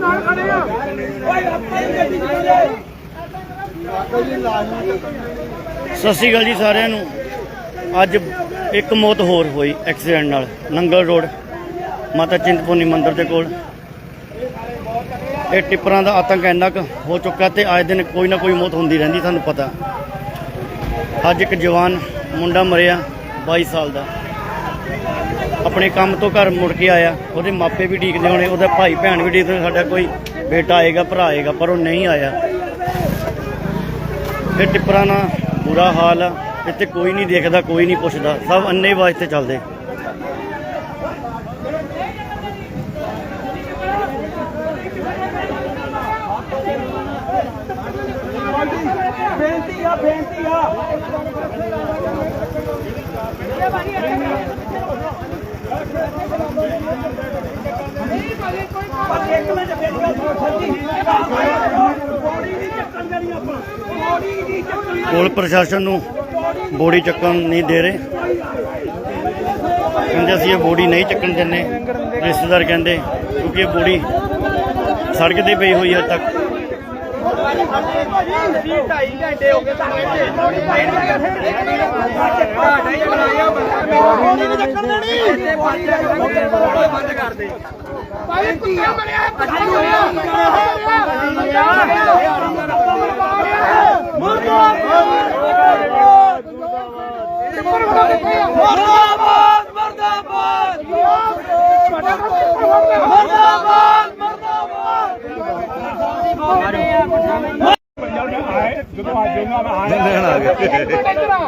ਨਾਲ ਖੜੇ ਆ ਸਤਿ ਸ਼੍ਰੀ ਅਕਾਲ ਜੀ ਸਾਰਿਆਂ ਨੂੰ। ਅੱਜ ਇੱਕ ਮੌਤ ਹੋਰ ਹੋਈ ਐਕਸੀਡੈਂਟ ਨਾਲ, ਨੰਗਲ ਰੋਡ, ਮਾਤਾ ਚਿੰਤਪੁਰਨੀ ਮੰਦਿਰ ਦੇ ਕੋਲ। ਇਹ ਟਿੱਪਰਾਂ ਦਾ ਆਤੰਕ ਇੰਨਾ ਕੁ ਹੋ ਚੁੱਕਾ ਤੇ ਅੱਜ ਦਿਨ ਕੋਈ ਨਾ ਕੋਈ ਮੌਤ ਹੁੰਦੀ ਰਹਿੰਦੀ, ਤੁਹਾਨੂੰ ਪਤਾ। ਅੱਜ ਇੱਕ ਜਵਾਨ ਮੁੰਡਾ ਮਰਿਆ 22 ਸਾਲ ਦਾ। ਆਪਣੇ ਕੰਮ ਤੋਂ ਘਰ ਮੁੜ ਕੇ ਆਇਆ, ਉਹਦੇ ਮਾਪੇ ਵੀ ਢੀਕਦੇ ਹੋਣੇ, ਉਹਦਾ ਭਾਈ ਭੈਣ ਵੀ ਢੀਕਦੇ ਸਾਡਾ ਕੋਈ ਬੇਟਾ ਆਏਗਾ, ਭਰਾ ਆਏਗਾ, ਪਰ ਉਹ ਨਹੀਂ ਆਇਆ। ਇਹ ਟਿੱਪਰਾਂ ਨਾਲ ਬੁਰਾ ਹਾਲ ਆ, ਇੱਥੇ ਕੋਈ ਨਹੀਂ ਦੇਖਦਾ, ਕੋਈ ਨਹੀਂ ਪੁੱਛਦਾ, ਸਭ ਅੰਨੇ ਵਾਸਤੇ ਚੱਲਦੇ। ਇੱਕ ਮਿੰਟ ਮੇਰੀ ਗੱਲ ਸੁਣੋ ਸੱਚੀ ਬੋੜੀ ਨਹੀਂ ਚੱਕਣ ਦੇਣੀ ਆਪਾਂ। ਬੋੜੀ ਨਹੀਂ ਚੱਕਣੀ ਪੁਲ ਪ੍ਰਸ਼ਾਸਨ ਨੂੰ ਬੋੜੀ ਚੱਕਣ ਨਹੀਂ ਦੇ ਰਹੇ। ਕਹਿੰਦੇ ਅਸੀਂ ਇਹ ਬੋੜੀ ਨਹੀਂ ਚੱਕਣ ਦਿੰਦੇ। ਰਿਸ਼ਤੇਦਾਰ ਕਹਿੰਦੇ ਕਿਉਂਕਿ ਇਹ ਬੋੜੀ ਸੜਕ ਤੇ ਪਈ ਹੋਈ ਹੈ ਤੱਕ। ਢਾਈ ਘੰਟੇ ਹੋ ਗਏ ਤੁਹਾਨੂੰ ਬੋੜੀ ਨਹੀਂ ਚੱਕਣ ਦੇਣੀ। ਬੰਦ ਕਰ ਦੇ। ਭਾਈ ਕੁੱਤਾ ਬਣਿਆ ਪੱਠਾ ਬਣਿਆ ਮਰਦਾਬਾਦ ਮਰਦਾਬਾਦ ਮਰਦਾਬਾਦ ਮਰਦਾਬਾਦ ਜਦੋਂ ਅੱਜ ਉਹਨਾਂ ਮੈਂ ਆਇਆ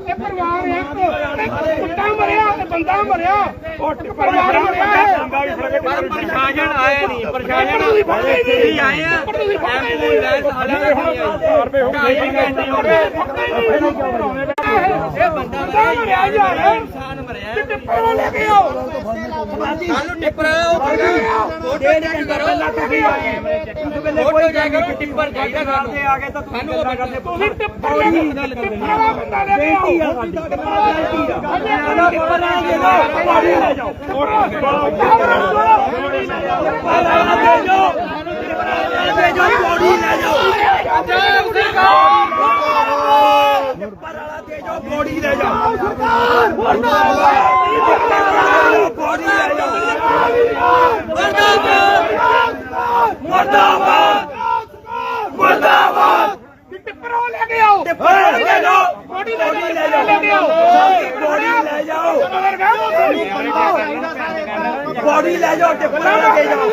ਇਹ ਪਰਿਵਾਰ ਇੱਕ ਕੁੱਤਾ ਮਰਿਆ ਤੇ ਬੰਦਾ ਮਰਿਆ। ਉਹ ਪਰਿਵਾਰ ਮਰਿਆ ਬੰਦਾ ਵੀ ਫੜ ਕੇ ਪਰ ਪ੍ਰਸ਼ਾਸਨ ਆਇਆ ਨਹੀਂ। ਪ੍ਰਸ਼ਾਸਨ ਆਏ ਆ। ਐਂਬੂਲੈਂਸ ਤੱਕ ਨਹੀਂ ਗਏ ਇਹ ਬੰਦਾ ਮਰਿਆ ਯਾਰ। ਟਿੱਪਰ ਲੈ ਕੇ ਆਓ ਸਾਨੂੰ ਟਿੱਪਰ ਫੋਟੋ ਚੈੱਕ ਕਰੋ ਤੁਸੀਂ ਆਏ ਫੋਟੋ ਚੈੱਕ ਕਰੋ ਟਿੱਪਰ ਚਾਹੀਦਾ ਸਾਨੂੰ ਆ ਗਏ ਤਾਂ ਸਾਨੂੰ ਗੱਲਾਂ ਤੁਸੀਂ ਟਿੱਪਰ ਲੈ ਕੇ ਟਿੱਪਰ ਵਾਲਾ ਬੰਦਾ ਲੈ ਕੇ ਆਓ ਟਿੱਪਰ ਲੈ ਕੇ ਆਓ ਪਾਣੀ ਲੈ ਜਾਓ ਦੇ ਜਾਓ ਪੌੜੀ ਲੈ ਜਾਓ ਪੌੜੀ ਲੈ ਜਾਓ ਪੌੜੀ ਲੈ ਜਾਓ ਮਰਦਾਬਾਦ। ਮਰਦਾਬਾਦ। ਟਿੱਪਰੋਂ ਲੈ ਕੇ ਆਓ। ਟਿੱਪਰੋਂ ਲੈ ਜਾਓ। ਬੋਡੀ ਲੈ ਜਾਓ। ਲੈ ਕੇ ਆਓ ਬੋਡੀ ਲੈ ਜਾਓ। ਬੋਡੀ ਲੈ ਜਾਓ। ਟਿੱਪਰਾਂ ਲੈ ਕੇ ਜਾਓ।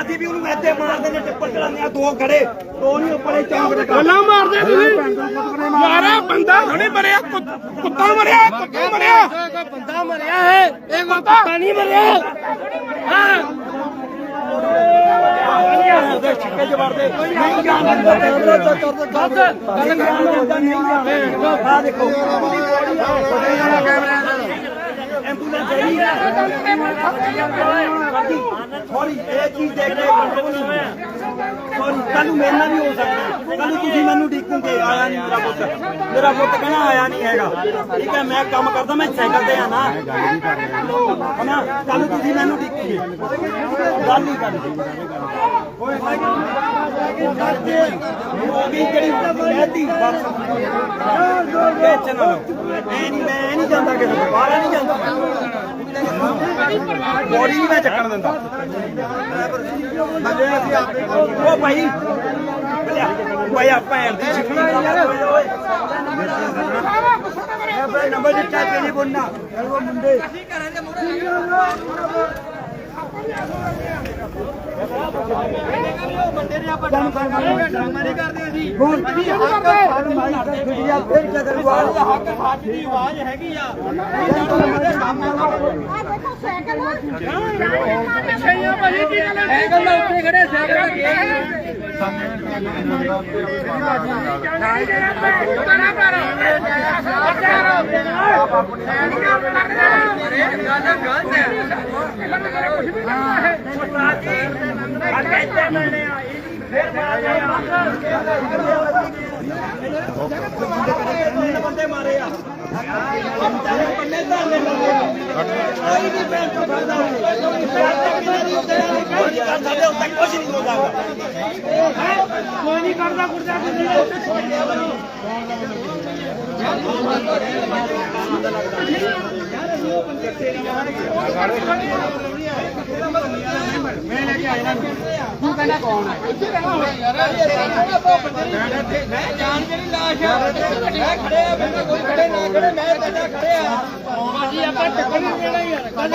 ਅਸੀਂ ਵੀ ਉਹਨੂੰ ਐਦੇ ਮਾਰਦੇ ਨੇ ਟਿੱਪਰ ਚਲਾਉਂਦੇ ਆ ਦੋ ਖੜੇ। ਦੋ ਨਹੀਂ ਉੱਪਰੇ ਚੌਂਕ ਦੇ ਗੱਲਾਂ ਮਾਰਦੇ ਤੁਸੀਂ। ਯਾਰਾ ਬੰਦਾ ਹੁਣੇ ਮਰਿਆ ਕੁੱਤ- ਕੁੱਤਾ ਮਰਿਆ ਕੁੱਤਾ ਮਰਿਆ। ਬੰਦਾ ਮਰਿਆ ਹੈ। ਇਹ ਕੁੱਤਾ ਨਹੀਂ ਮਰਿਆ ਹਾਂ ਉਹਦੇ ਵੜਦੇ ਨਹੀਂ ਜਾਣਦੇ ਗੱਲ ਗੱਲ ਨਹੀਂ ਜਾਣਦੇ ਆ ਦੇਖੋ। ਐਂਬੂਲੈਂਸ ਆਈ ਸੌਰੀ ਇਹ ਚੀਜ਼ ਦੇਖ ਕੇ ਸੌਰੀ ਕੱਲ ਨੂੰ ਮੇਰੇ ਨਾਲ ਵੀ ਹੋ ਸਕਦਾ ਕੱਲ ਤੁਸੀਂ ਮੈਨੂੰ ਡੀਕੂਗੇ ਆਇਆ ਨਹੀਂ ਮੇਰਾ ਪੁੱਤ। ਮੇਰਾ ਪੁੱਤ ਕਹਿੰਦਾ ਆਇਆ ਨਹੀਂ ਹੈਗਾ। ਠੀਕ ਹੈ ਮੈਂ ਕੰਮ ਕਰਦਾ ਮੈਂ ਸਾਈਕਲ ਤੇ ਆਣਾ ਹਨਾ? ਕੱਲ ਤੁਸੀਂ ਮੈਨੂੰ ਡੀਕੂਗੇ ਗੱਲ ਨਹੀਂ ਕਰਨੀ ਹੋ ਗਈ ਕਿਹੜੀ ਲੈਤੀ ਬਸ ਟੈਨਸ਼ਨ ਨਾ ਨਹੀਂ ਮੈਂ ਨਹੀਂ ਜਾਂਦਾ ਕਿਸੇ ਤੋਂ ਬਾਹਰ ਨਹੀਂ ਜਾਂਦਾ ਬੋਡੀ ਨਹੀਂ ਮੈਂ ਚੱਕਣ ਦਿੰਦਾ ਉਹ ਭਾਈ ਬਲਿਆ ਭਾਈ ਆ ਭੈਣ ਦੀ ਸਿੱਖੀ ਓਏ ਨੰਬਰ ਦਿੱਤਾ ਤੇਰੀ ਬੋਲਣਾ ਉਹ ਮੁੰਡੇ ਹੁਣ ਕੀ ਹੱਕ ਫੜ ਮਾਈ ਦਾ ਗੁੜੀਆ ਕਦਰ ਵਾਲ ਹੱਕ ਸੱਚ ਦੀ ਆਵਾਜ਼ ਹੈਗੀ ਆ ਸਾਈਕਲ ਦੇ ਉੱਤੇ ਖੜੇ ਸਾਈਕਲ ਬੰਦੇ ਮਾਰੇ ਆ ਬੰਦੇ ਧਰਨੇ ਕੋਈ ਵੀ ਬੈਂਕ ਤੋਂ ਫੜਦਾ ਕੁਝ ਨਹੀਂ ਹੋ ਸਕਦਾ ਕੋਈ ਨਹੀਂ ਕਰਦਾ ਕੁੜਦਾ ਮੈਂ ਜਾਣ ਕੇ ਨਹੀਂ ਲਾਸ਼ ਮੈਂ ਖੜੇ ਆ ਬੰਦੇ ਕੋਈ ਖੜੇ ਨਾ ਖੜੇ ਮੈਂ ਤੁਹਾਡਾ ਖੜੇ ਆ ਭਾਜੀ ਆਪਾਂ ਟੱਕਰ ਨਹੀਂ ਦੇਣਾ ਯਾਰ ਭਾਜੀ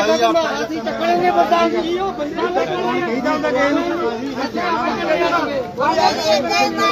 ਅਸੀਂ ਟੱਕਰ ਨਹੀਂ ਬੰਦਾ ਕੀ ਉਹ ਬੰਦਾ ਕੀ ਜਾਂਦਾ ਕਿਸੇ ਨੂੰ ਬੰਦੇ ਕਹਿੰਦੇ ਖੜੇ